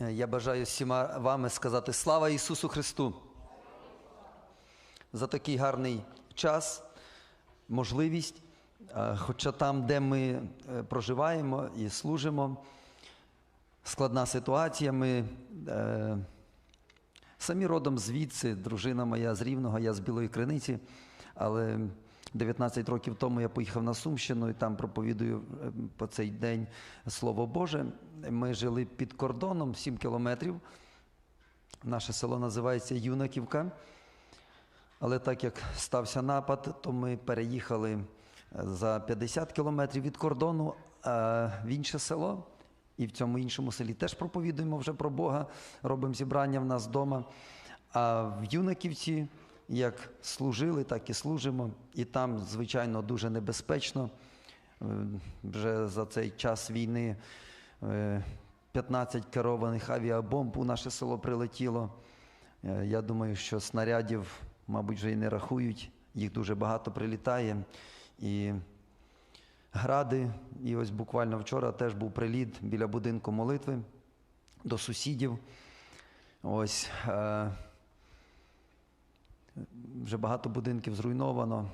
Е, Я бажаю всіма вами сказати слава Ісусу Христу за такий гарний час, можливість. Е, Хоча там, де ми е, проживаємо і служимо, складна ситуація. Ми е, самі родом звідси, дружина моя з Рівного, я з Білої Криниці, але 19 років тому я поїхав на Сумщину і там проповідую е, по цей день Слово Боже. Ми жили під кордоном 7 кілометрів. Наше село називається Юнаківка. Але так як стався напад, то ми переїхали е, за 50 кілометрів від кордону е, в інше село. І в цьому іншому селі теж проповідуємо вже про Бога, робимо зібрання в нас вдома. А в Юнаківці, як служили, так і служимо. І там, звичайно, дуже небезпечно. Е, Вже за цей час війни е, 15 керованих авіабомб у наше село прилетіло. Е, Я думаю, що снарядів, мабуть, вже і не рахують, їх дуже багато прилітає. І гради, і ось буквально вчора теж був приліт біля будинку молитви до сусідів. Ось е, вже багато будинків зруйновано.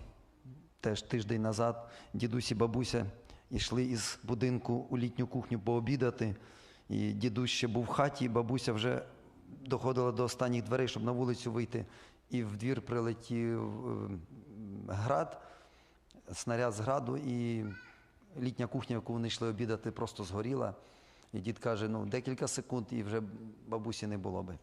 Теж тиждень назад і бабуся йшли із будинку у літню кухню пообідати. І дідусь ще був в хаті, і бабуся вже доходила до останніх дверей, щоб на вулицю вийти. І в двір прилетів е, град, снаряд з граду, і літня кухня, яку вони йшли обідати, просто згоріла. І дід каже: ну, декілька секунд, і вже бабусі не було би.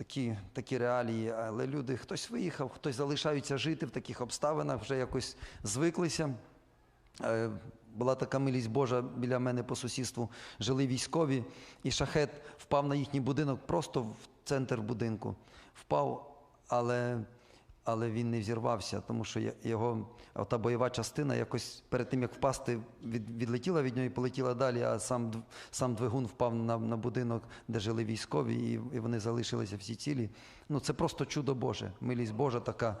Такі, такі реалії, але люди, хтось виїхав, хтось залишається жити в таких обставинах, вже якось звиклися. Е, Була така милість Божа біля мене по сусідству, жили військові, і шахет впав на їхній будинок, просто в центр будинку. Впав, але, але він не взірвався, тому що його та бойова частина якось перед тим, як впасти, від, відлетіла від нього і полетіла далі, а сам, сам двигун впав на, на будинок, де жили військові, і, і вони залишилися всі цілі. Ну, це просто чудо Боже, милість Божа така.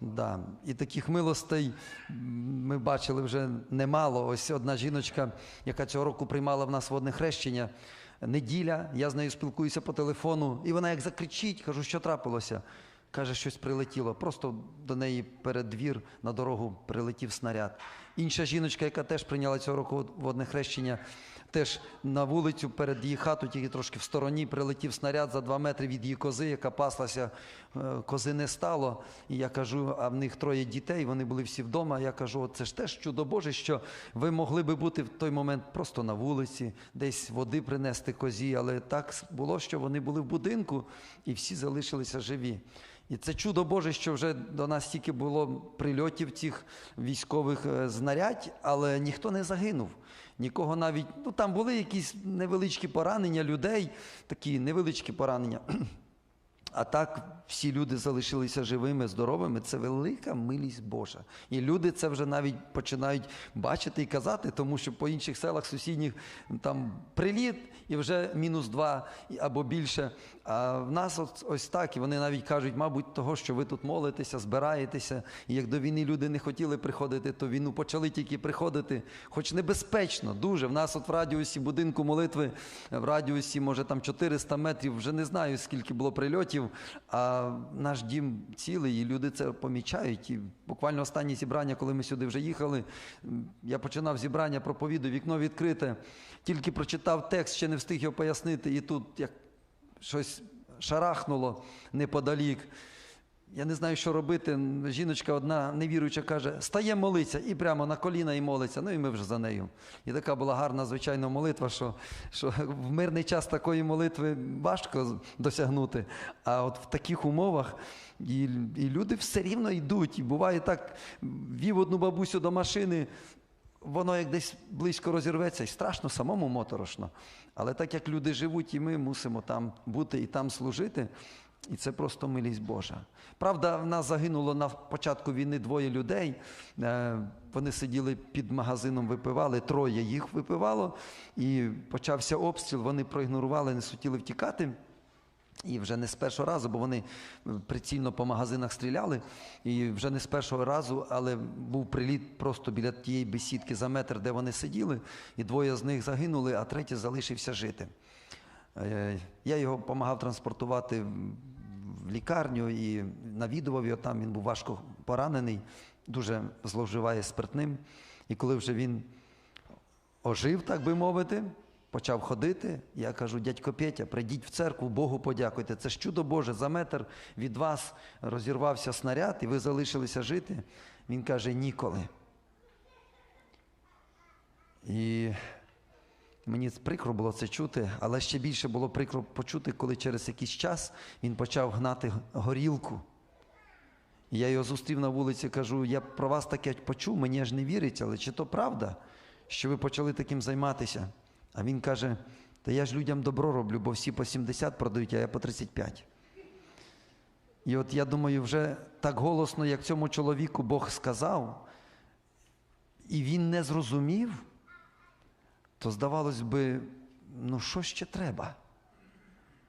Да. І таких милостей ми бачили вже немало. Ось одна жіночка, яка цього року приймала в нас водне хрещення. Неділя, я з нею спілкуюся по телефону, і вона як закричить, кажу, що трапилося. Каже, щось прилетіло. Просто до неї перед двір на дорогу прилетів снаряд. Інша жіночка, яка теж прийняла цього року водне хрещення, теж на вулицю перед її хатою, тільки трошки в стороні, прилетів снаряд за два метри від її кози, яка паслася. Е, Кози не стало. І я кажу, а в них троє дітей, вони були всі вдома. Я кажу, це ж теж чудо Боже, що ви могли би бути в той момент просто на вулиці, десь води принести козі, але так було, що вони були в будинку і всі залишилися живі. І це чудо Боже, що вже до нас стільки було прильотів цих військових е, знарядь, але ніхто не загинув. Нікого навіть, ну там були якісь невеличкі поранення людей, такі невеличкі поранення. А так всі люди залишилися живими, здоровими. Це велика милість Божа. І люди це вже навіть починають бачити і казати, тому що по інших селах сусідніх там приліт і вже мінус два або більше. А в нас ось, ось так. І вони навіть кажуть, мабуть, того, що ви тут молитеся, збираєтеся. І як до війни люди не хотіли приходити, то війну почали тільки приходити, хоч небезпечно, дуже. В нас от в радіусі будинку молитви, в радіусі, може, там 400 метрів, вже не знаю, скільки було прильотів, а наш дім цілий, і люди це помічають. І буквально останнє зібрання, коли ми сюди вже їхали, я починав зібрання, проповідую, вікно відкрите, тільки прочитав текст, ще не встиг його пояснити, і тут як щось шарахнуло неподалік. Я не знаю, що робити. Жіночка одна невіруюча каже, стає молиться і прямо на коліна і молиться. Ну і ми вже за нею. І така була гарна, звичайно, молитва, що, що в мирний час такої молитви важко досягнути. А от в таких умовах і, і люди все рівно йдуть. І буває так, вів одну бабусю до машини. Воно як десь близько розірветься, і страшно самому моторошно. Але так як люди живуть, і ми мусимо там бути і там служити, і це просто милість Божа. Правда, в нас загинуло на початку війни двоє людей. Е, Вони сиділи під магазином, випивали, троє їх випивало, і почався обстріл, вони проігнорували, не сутіли втікати. І вже не з першого разу, бо вони прицільно по магазинах стріляли. І вже не з першого разу, але був приліт просто біля тієї бесідки за метр, де вони сиділи, і двоє з них загинули, а третій залишився жити. Е, Я його допомагав транспортувати в лікарню і навідував його там. Він був важко поранений, дуже зловживає спиртним. І коли вже він ожив, так би мовити, почав ходити, я кажу, дядько Петя, прийдіть в церкву, Богу подякуйте. Це ж чудо Боже, за метр від вас розірвався снаряд, і ви залишилися жити. Він каже, ніколи. І мені прикро було це чути, але ще більше було прикро почути, коли через якийсь час він почав гнати горілку. Я його зустрів на вулиці, кажу, я про вас таке почув, мені аж не віриться, але чи то правда, що ви почали таким займатися? А він каже: Та я ж людям добро роблю, бо всі по 70 продають, а я по 35. І от я думаю, вже так голосно, як цьому чоловіку Бог сказав, і він не зрозумів, то здавалось би, ну що ще треба?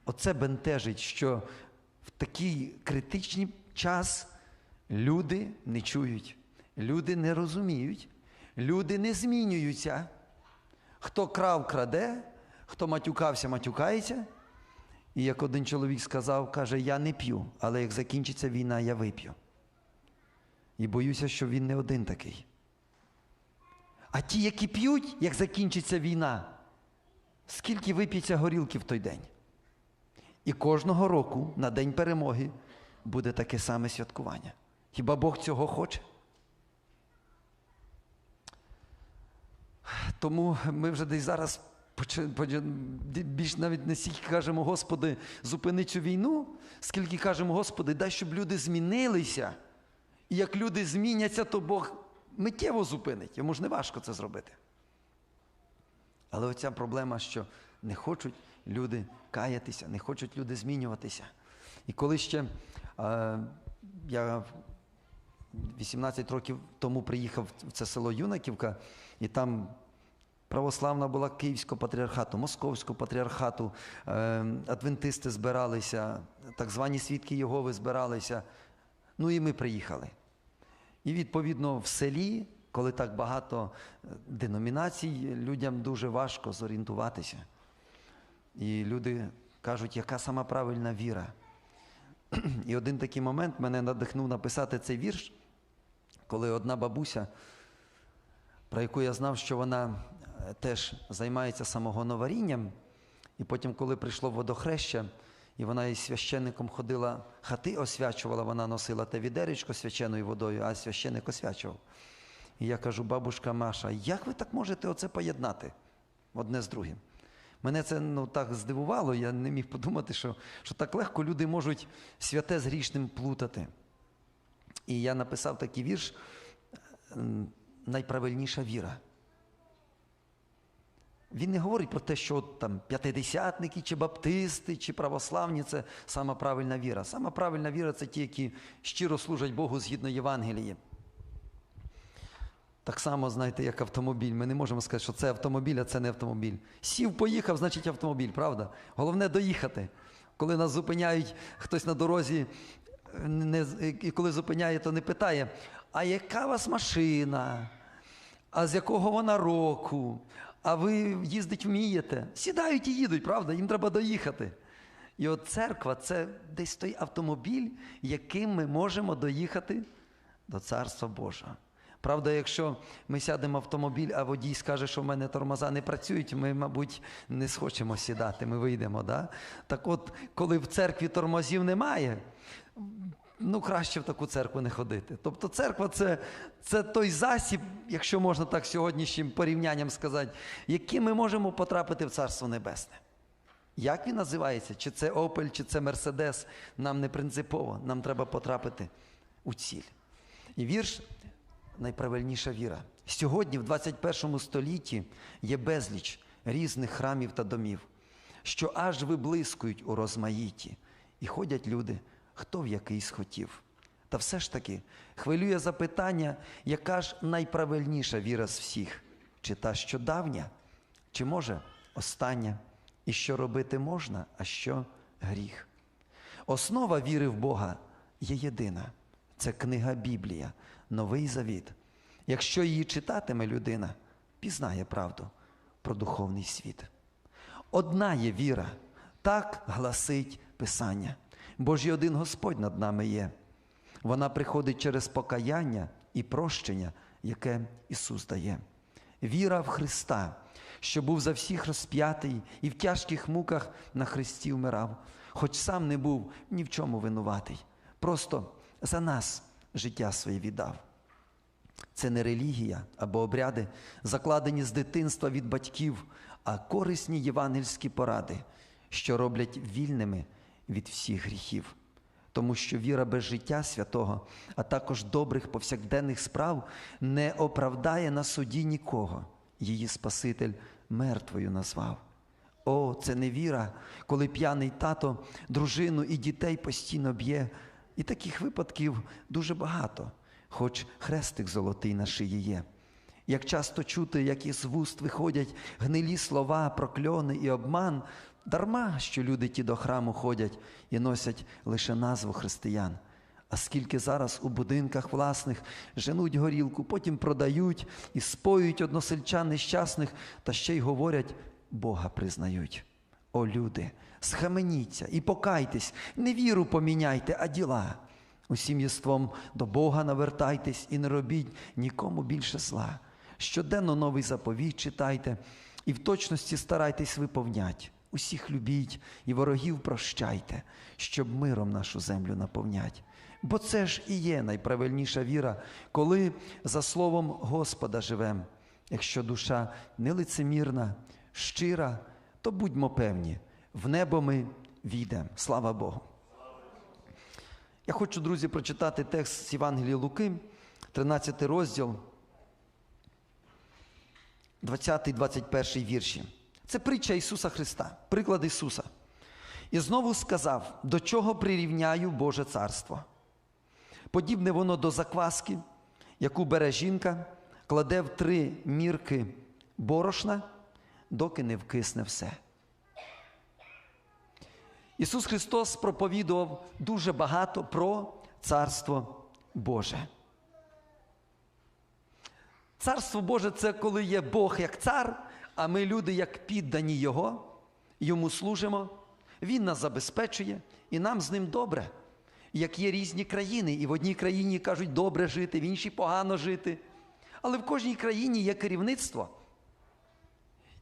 Оце бентежить, що в такий критичний час люди не чують, люди не розуміють, люди не змінюються. Хто крав, краде, хто матюкався, матюкається. І як один чоловік сказав, каже, я не п'ю, але як закінчиться війна, я вип'ю. І боюся, що він не один такий. А ті, які п'ють, як закінчиться війна, скільки вип'ється горілки в той день? І кожного року на День перемоги буде таке саме святкування. Хіба Бог цього хоче? Тому ми вже десь зараз більш навіть не стільки кажемо, Господи, зупини цю війну, скільки кажемо, Господи, дай, щоб люди змінилися. І як люди зміняться, то Бог миттєво зупинить. Йому ж не важко це зробити. Але оця проблема, що не хочуть люди каятися, не хочуть люди змінюватися. І коли ще е, я 18 років тому приїхав в це село Юнаківка, і там православна була Київського патріархату, Московського патріархату, е, адвентисти збиралися, так звані свідки Єгови збиралися. Ну і ми приїхали. І відповідно в селі, коли так багато е, деномінацій, людям дуже важко зорієнтуватися. І люди кажуть, яка сама правильна віра. І один такий момент мене надихнув написати цей вірш, коли одна бабуся, про яку я знав, що вона теж займається самогоноварінням, і потім, коли прийшло водохреща, і вона із священником ходила, хати освячувала, вона носила те відеречко свяченою водою, а священник освячував. І я кажу, бабушка Маша, як ви так можете оце поєднати одне з другим? Мене це ну, так здивувало, я не міг подумати, що, що так легко люди можуть святе з грішним плутати. І я написав такий вірш найправильніша віра. Він не говорить про те, що там п'ятидесятники, чи баптисти, чи православні це сама правильна віра. Сама правильна віра це ті, які щиро служать Богу згідно Євангелії. Так само, знаєте, як автомобіль. Ми не можемо сказати, що це автомобіль, а це не автомобіль. Сів, поїхав, значить автомобіль, правда? Головне доїхати. Коли нас зупиняють хтось на дорозі, не, і коли зупиняє, то не питає, а яка у вас машина? А з якого вона року? А ви їздить вмієте? Сідають і їдуть, правда? Їм треба доїхати. І от церква це десь той автомобіль, яким ми можемо доїхати до Царства Божого. Правда, якщо ми сядемо в автомобіль, а водій скаже, що в мене тормоза не працюють, ми, мабуть, не схочемо сідати, ми вийдемо. Да? Так от, коли в церкві тормозів немає, ну краще в таку церкву не ходити. Тобто церква це, це той засіб, якщо можна так сьогоднішнім порівнянням сказати, яким ми можемо потрапити в Царство Небесне. Як він називається? Чи це Опель, чи це Мерседес, нам не принципово, нам треба потрапити у ціль. І вірш найправильніша віра. Сьогодні, в 21 столітті, є безліч різних храмів та домів, що аж виблискують у розмаїті, і ходять люди, хто в який схотів. Та все ж таки хвилює запитання, яка ж найправильніша віра з всіх? Чи та, що давня, чи може остання, і що робити можна, а що гріх? Основа віри в Бога є єдина. Це книга Біблія, Новий Завіт. Якщо її читатиме людина, пізнає правду про духовний світ. Одна є віра, Так гласить Писання. Божий один Господь над нами є. Вона приходить через покаяння і прощення, яке Ісус дає. Віра в Христа, що був за всіх розп'ятий і в тяжких муках на Христі вмирав, хоч сам не був ні в чому винуватий. Просто за нас життя своє віддав. Це не релігія або обряди, закладені з дитинства від батьків, а корисні євангельські поради, що роблять вільними від всіх гріхів. Тому що віра без життя святого, а також добрих повсякденних справ не оправдає на суді нікого. Її Спаситель мертвою назвав. О, це не віра, коли п'яний тато дружину і дітей постійно б'є. І таких випадків дуже багато, хоч хрестик золотий на шиї є. Як часто чути, як із вуст виходять гнилі слова, прокльони і обман, дарма, що люди ті до храму ходять і носять лише назву християн. А скільки зараз у будинках власних женуть горілку, потім продають і споюють односельчан нещасних, та ще й говорять, Бога признають. О, люди, схаменіться і покайтесь, не віру поміняйте, а діла. Усім єством до Бога навертайтесь і не робіть нікому більше зла. Щоденно новий заповіт читайте і в точності старайтесь виповнять. Усіх любіть і ворогів прощайте, щоб миром нашу землю наповнять. Бо це ж і є найправильніша віра, коли за словом Господа живем. Якщо душа нелицемірна, щира, то будьмо певні, в небо ми війдемо. Слава Богу. Я хочу, друзі, прочитати текст з Євангелія Луки, 13 розділ, 20-21 вірші. Це притча Ісуса Христа, приклад Ісуса. І знову сказав, до чого прирівняю Боже Царство. Подібне воно до закваски, яку бере жінка, кладе в три мірки борошна, доки не вкисне все. Ісус Христос проповідував дуже багато про Царство Боже. Царство Боже це коли є Бог як цар, а ми люди, як піддані Його, йому служимо, Він нас забезпечує і нам з ним добре. Як є різні країни, і в одній країні кажуть добре жити, в іншій погано жити. Але в кожній країні є керівництво.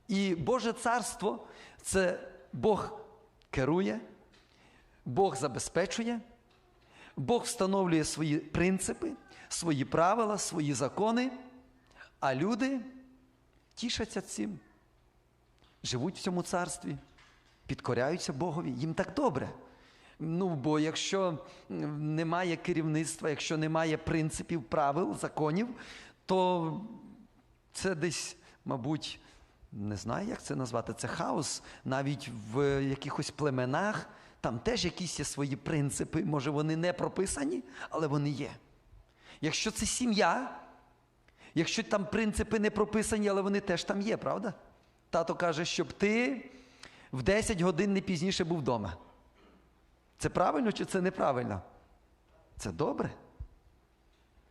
І Боже царство це Бог керує, Бог забезпечує, Бог встановлює свої принципи, свої правила, свої закони, а люди тішаться цим, живуть в цьому царстві, підкоряються Богові, їм так добре. Ну, бо якщо немає керівництва, якщо немає принципів, правил, законів, то це десь, мабуть, не знаю, як це назвати, це хаос. Навіть в якихось племенах там теж якісь є свої принципи. Може, вони не прописані, але вони є. Якщо це сім'я, якщо там принципи не прописані, але вони теж там є, правда? Тато каже, щоб ти в 10 годин не пізніше був вдома. Це правильно чи це неправильно? Це добре.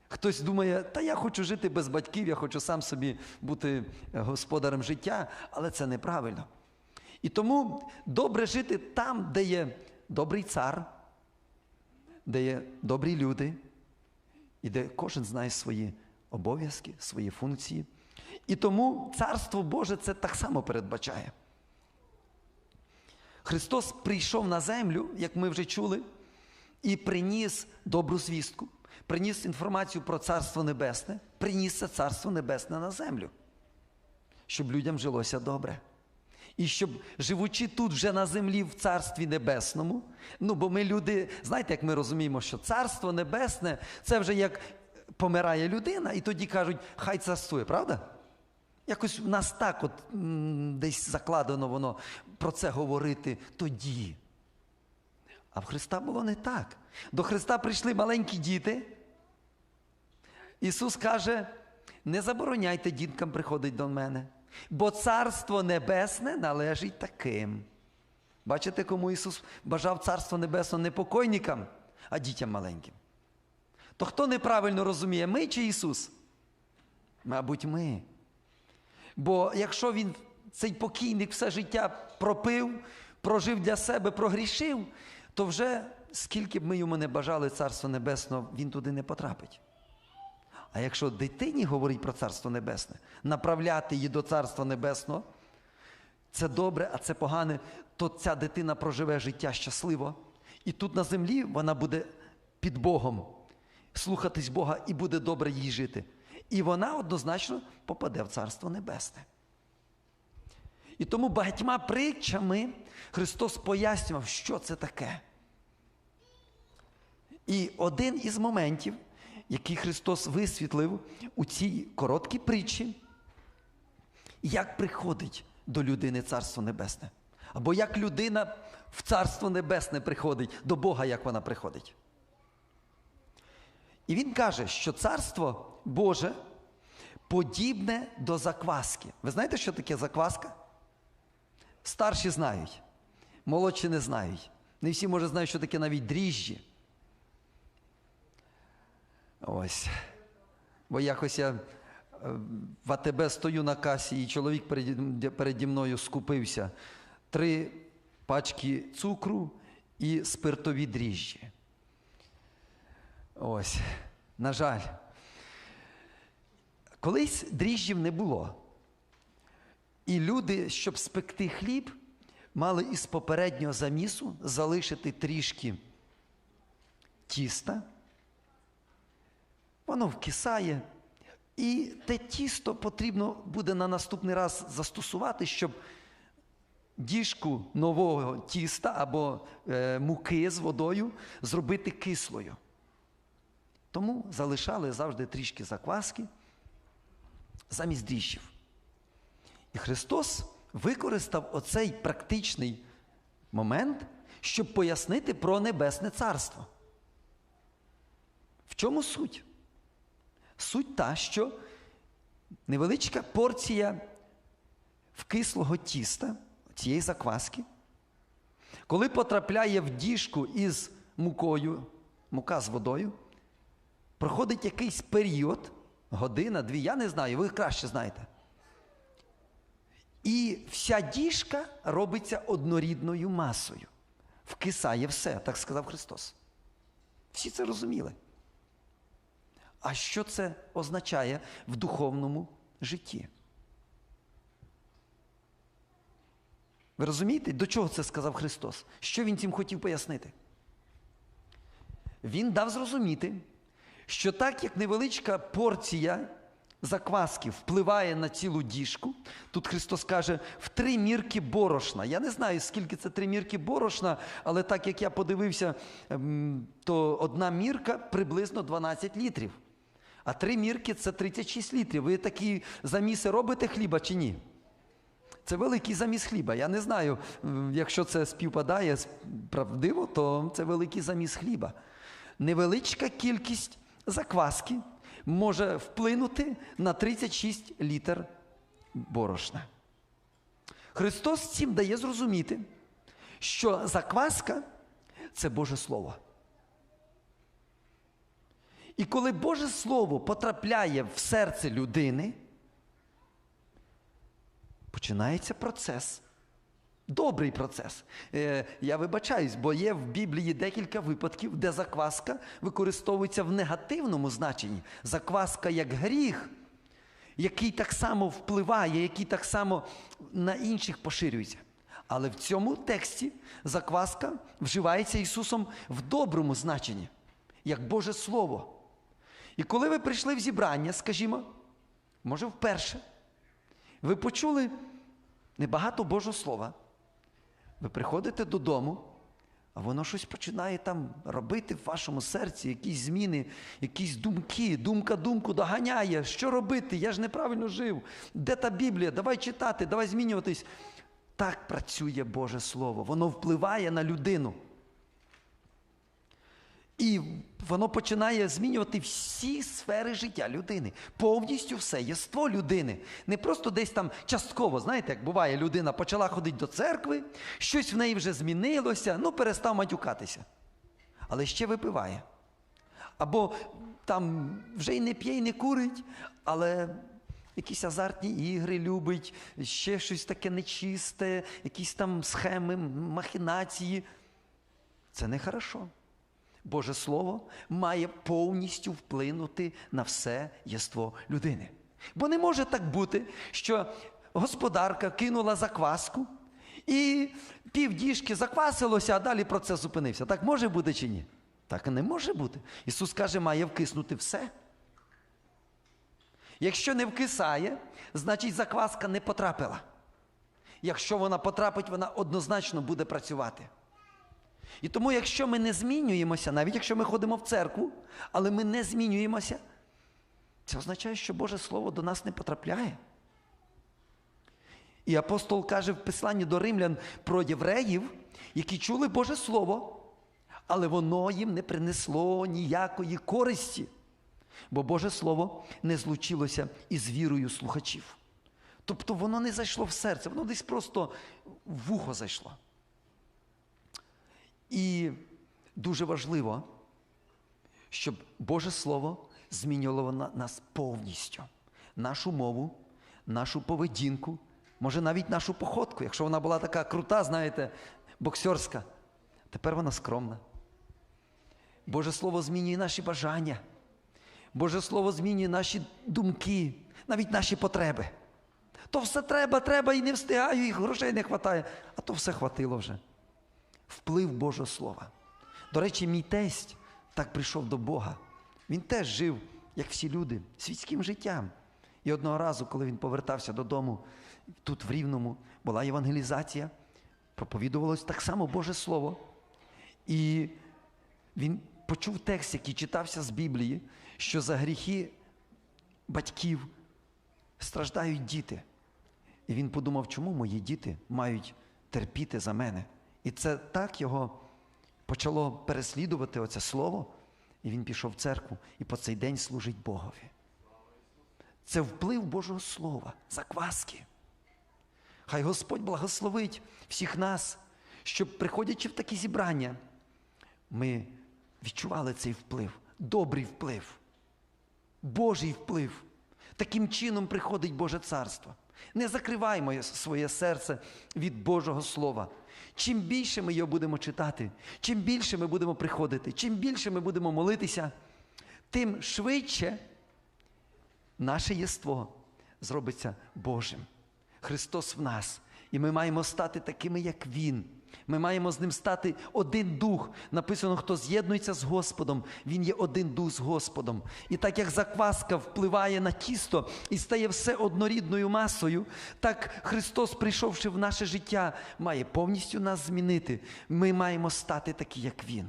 Хтось думає, та я хочу жити без батьків, я хочу сам собі бути господарем життя, але це неправильно. І тому добре жити там, де є добрий цар, де є добрі люди, і де кожен знає свої обов'язки, свої функції. І тому Царство Боже це так само передбачає. Христос прийшов на землю, як ми вже чули, і приніс добру звістку, приніс інформацію про Царство Небесне, приніс це Царство Небесне на землю, щоб людям жилося добре. І щоб, живучи тут вже на землі в Царстві Небесному, ну бо ми люди, знаєте, як ми розуміємо, що Царство Небесне це вже як помирає людина, і тоді кажуть, хай царствує, правда? Якось в нас так от десь закладено воно про це говорити тоді. А в Христа було не так. До Христа прийшли маленькі діти. Ісус каже: не забороняйте діткам приходити до мене, бо Царство Небесне належить таким. Бачите, кому Ісус бажав Царство Небесне не покойникам, а дітям маленьким. То хто неправильно розуміє, ми чи Ісус? Мабуть, ми. Бо якщо він цей покійник все життя пропив, прожив для себе, прогрішив, то вже скільки б ми йому не бажали Царство Небесне, він туди не потрапить. А якщо дитині говорить про Царство Небесне, направляти її до Царства Небесного, це добре, а це погане, то ця дитина проживе життя щасливо. І тут на землі вона буде під Богом, слухатись Бога і буде добре їй жити. І вона однозначно попаде в Царство Небесне. І тому багатьма притчами Христос пояснював, що це таке. І один із моментів, який Христос висвітлив у цій короткій притчі, як приходить до людини Царство Небесне. Або як людина в Царство Небесне приходить, до Бога, як вона приходить. І він каже, що Царство Боже подібне до закваски. Ви знаєте, що таке закваска? Старші знають, молодші не знають. Не всі, може, знають, що таке навіть дріжджі. Ось. Бо якось я е, в АТБ стою на касі, і чоловік переді, переді мною скупився. Три пачки цукру і спиртові дріжджі. Ось, на жаль. Колись дріжджів не було. І люди, щоб спекти хліб, мали із попереднього замісу залишити трішки тіста. Воно вкисає. І те тісто потрібно буде на наступний раз застосувати, щоб діжку нового тіста або е, муки з водою зробити кислою. Тому залишали завжди трішки закваски замість дріжджів. І Христос використав оцей практичний момент, щоб пояснити про Небесне Царство. В чому суть? Суть та, що невеличка порція вкислого тіста, цієї закваски, коли потрапляє в діжку із мукою, мука з водою, проходить якийсь період, година, дві, я не знаю, ви краще знаєте. І вся діжка робиться однорідною масою. Вкисає все, так сказав Христос. Всі це розуміли. А що це означає в духовному житті? Ви розумієте, до чого це сказав Христос? Що Він цим хотів пояснити? Він дав зрозуміти, що так як невеличка порція закваски впливає на цілу діжку, тут Христос каже, в три мірки борошна. Я не знаю, скільки це три мірки борошна, але так як я подивився, ем, то одна мірка приблизно 12 літрів. А три мірки це 36 літрів. Ви такі заміси робите хліба чи ні? Це великий заміс хліба. Я не знаю, якщо це співпадає правдиво, то це великий заміс хліба. Невеличка кількість закваски може вплинути на 36 літр борошна. Христос цим дає зрозуміти, що закваска це Боже Слово. І коли Боже Слово потрапляє в серце людини, починається процес. Добрий процес. Е, я вибачаюсь, бо є в Біблії декілька випадків, де закваска використовується в негативному значенні. Закваска як гріх, який так само впливає, який так само на інших поширюється. Але в цьому тексті закваска вживається Ісусом в доброму значенні, як Боже Слово. І коли ви прийшли в зібрання, скажімо, може вперше, ви почули небагато Божого Слова. Ви приходите додому, а воно щось починає там робити в вашому серці, якісь зміни, якісь думки, думка думку доганяє. Що робити? Я ж неправильно жив. Де та Біблія? Давай читати, давай змінюватись. Так працює Боже Слово. Воно впливає на людину. І воно починає змінювати всі сфери життя людини, повністю все єство людини. Не просто десь там частково, знаєте, як буває, людина почала ходити до церкви, щось в неї вже змінилося, ну перестав матюкатися. Але ще випиває. Або там вже й не п'є, і не курить, але якісь азартні ігри любить, ще щось таке нечисте, якісь там схеми, махінації. Це не хорошо. Боже Слово має повністю вплинути на все єство людини. Бо не може так бути, що господарка кинула закваску і півдіжки заквасилося, а далі процес зупинився. Так може бути чи ні? Так не може бути. Ісус каже, має вкиснути все. Якщо не вкисає, значить закваска не потрапила. Якщо вона потрапить, вона однозначно буде працювати. І тому, якщо ми не змінюємося, навіть якщо ми ходимо в церкву, але ми не змінюємося, це означає, що Боже Слово до нас не потрапляє. І апостол каже в посланні до римлян про євреїв, які чули Боже Слово, але воно їм не принесло ніякої користі, бо Боже Слово не злучилося із вірою слухачів. Тобто воно не зайшло в серце, воно десь просто в вухо зайшло. І дуже важливо, щоб Боже Слово змінювало на- нас повністю. Нашу мову, нашу поведінку, може навіть нашу походку. Якщо вона була така крута, знаєте, боксерська, тепер вона скромна. Боже Слово змінює наші бажання. Боже Слово змінює наші думки, навіть наші потреби. То все треба, треба і не встигаю, і грошей не вистачає. А то все хватило вже вплив Божого Слова. До речі, мій тесть так прийшов до Бога. Він теж жив, як всі люди, світським життям. І одного разу, коли він повертався додому, тут в Рівному була євангелізація, проповідувалось так само Боже Слово. І він почув текст, який читався з Біблії, що за гріхи батьків страждають діти. І він подумав, чому мої діти мають терпіти за мене. І це так його почало переслідувати оце слово, і він пішов в церкву і по цей день служить Богові. Це вплив Божого Слова, закваски. Хай Господь благословить всіх нас, щоб, приходячи в такі зібрання, ми відчували цей вплив, добрий вплив, Божий вплив. Таким чином приходить Боже Царство. Не закриваймо своє серце від Божого Слова. Чим більше ми його будемо читати, чим більше ми будемо приходити, чим більше ми будемо молитися, тим швидше наше єство зробиться Божим. Христос в нас. І ми маємо стати такими, як Він. Ми маємо з ним стати один дух. Написано, хто з'єднується з Господом, він є один дух з Господом. І так як закваска впливає на тісто і стає все однорідною масою, так Христос, прийшовши в наше життя, має повністю нас змінити. Ми маємо стати такі, як Він.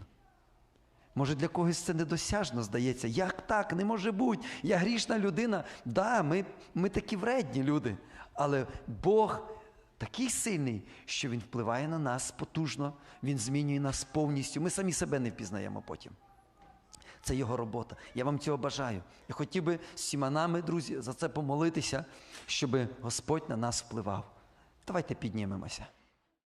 Може, для когось це недосяжно здається. Як так? Не може бути. Я грішна людина. Да, ми, ми такі вредні люди. Але Бог такий сильний, що Він впливає на нас потужно, Він змінює нас повністю. Ми самі себе не впізнаємо потім. Це його робота. Я вам цього бажаю. Я хотів би з всіма нами, друзі, за це помолитися, щоб Господь на нас впливав. Давайте піднімемося.